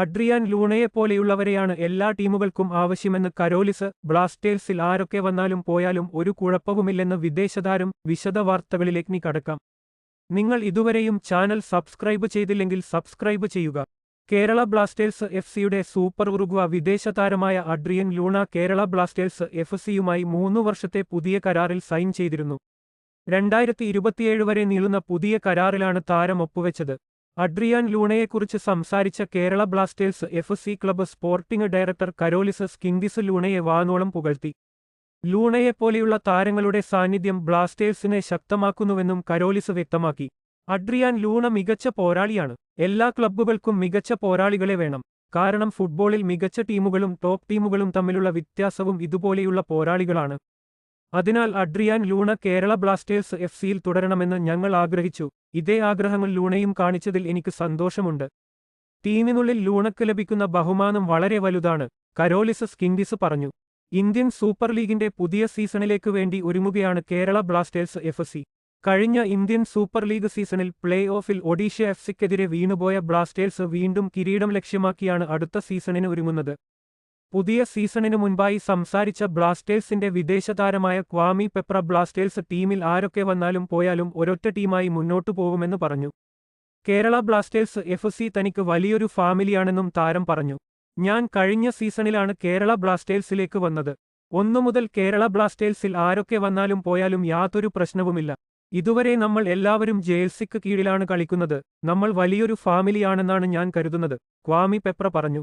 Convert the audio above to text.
Adrian ലൂണയെപ്പോലെയുള്ളവരെയാണ് എല്ലാ ടീമുകൾക്കും ആവശ്യമെന്ന് കരോലിസ് ബ്ലാസ്റ്റേഴ്സിൽ ആരൊക്കെ വന്നാലും പോയാലും ഒരു കുഴപ്പവുമില്ലെന്ന് വിദേശതാരം വിശദ വാർത്തകളിലേക്ക് കടക്കാം. നിങ്ങൾ ഇതുവരെയും ചാനൽ സബ്സ്ക്രൈബ് ചെയ്തില്ലെങ്കിൽ സബ്സ്ക്രൈബ് ചെയ്യുക. കേരള ബ്ലാസ്റ്റേഴ്സ് എഫ് സിയുടെ സൂപ്പർ ഉറുഗ്വ വിദേശ താരമായ Adrian Luna Kerala blasters F സിയുമായി മൂന്നു വർഷത്തെ പുതിയ കരാറിൽ സൈൻ ചെയ്തിരുന്നു. രണ്ടായിരത്തി ഇരുപത്തിയേഴ് വരെ നീളുന്ന പുതിയ കരാറിലാണ് താരം ഒപ്പുവെച്ചത്. അഡ്രിയാൻ ലൂണയെക്കുറിച്ച് സംസാരിച്ച Kerala blasters F C club sporting director Karolis Skinkys ലൂണയെ വാനോളം പുകഴ്ത്തി. ലൂണയെപ്പോലെയുള്ള താരങ്ങളുടെ സാന്നിധ്യം ബ്ലാസ്റ്റേഴ്സിനെ ശക്തമാക്കുന്നുവെന്നും കരോലിസ് വ്യക്തമാക്കി. അഡ്രിയാൻ ലൂണ മികച്ച പോരാളിയാണ്. എല്ലാ ക്ലബ്ബുകൾക്കും മികച്ച പോരാളികളെ വേണം. കാരണം ഫുട്ബോളിൽ മികച്ച ടീമുകളും ടോപ്പ് ടീമുകളും തമ്മിലുള്ള വ്യത്യാസവും ഇതുപോലെയുള്ള പോരാളികളാണ്. അതിനാൽ Adrian Luna Kerala blasters F സിയിൽ തുടരണമെന്ന് ഞങ്ങൾ ആഗ്രഹിച്ചു. ഇതേ ആഗ്രഹങ്ങൾ ലൂണയും കാണിച്ചതിൽ എനിക്ക് സന്തോഷമുണ്ട്. ടീമിനുള്ളിൽ ലൂണക്ക് ലഭിക്കുന്ന ബഹുമാനം വളരെ വലുതാണ് കരോലിസസ് കിങ്ഡിസ് പറഞ്ഞു. ഇന്ത്യൻ സൂപ്പർ ലീഗിന്റെ പുതിയ സീസണിലേക്ക് വേണ്ടി ഒരുങ്ങുകയാണ് കേരള ബ്ലാസ്റ്റേഴ്സ് എഫ് സി കഴിഞ്ഞ ഇന്ത്യൻ സൂപ്പർ ലീഗ് സീസണിൽ പ്ലേ ഓഫിൽ ഒഡീഷ എഫ് സിക്കെതിരെ വീണുപോയ ബ്ലാസ്റ്റേഴ്സ് വീണ്ടും കിരീടം ലക്ഷ്യമാക്കിയാണ് അടുത്ത സീസണിന് ഒരുങ്ങുന്നത്. പുതിയ സീസണിനു മുൻപായി സംസാരിച്ച ബ്ലാസ്റ്റേഴ്സിന്റെ വിദേശ താരമായ ക്വാമി പെപ്ര ബ്ലാസ്റ്റേഴ്സ് ടീമിൽ ആരൊക്കെ വന്നാലും പോയാലും ഒരൊറ്റ ടീമായി മുന്നോട്ടു പോകുമെന്ന് പറഞ്ഞു. കേരള ബ്ലാസ്റ്റേഴ്സ് എഫ് തനിക്ക് വലിയൊരു ഫാമിലിയാണെന്നും താരം പറഞ്ഞു. ഞാൻ കഴിഞ്ഞ സീസണിലാണ് കേരള ബ്ലാസ്റ്റേഴ്സിലേക്ക് വന്നത്. ഒന്നു മുതൽ കേരള ബ്ലാസ്റ്റേഴ്സിൽ ആരൊക്കെ വന്നാലും പോയാലും യാതൊരു പ്രശ്നവുമില്ല. ഇതുവരെ നമ്മൾ എല്ലാവരും ജേഴ്സിക്ക് കീഴിലാണ് കളിക്കുന്നത്. നമ്മൾ വലിയൊരു ഫാമിലിയാണെന്നാണ് ഞാൻ കരുതുന്നത് ക്വാമി പെപ്ര പറഞ്ഞു.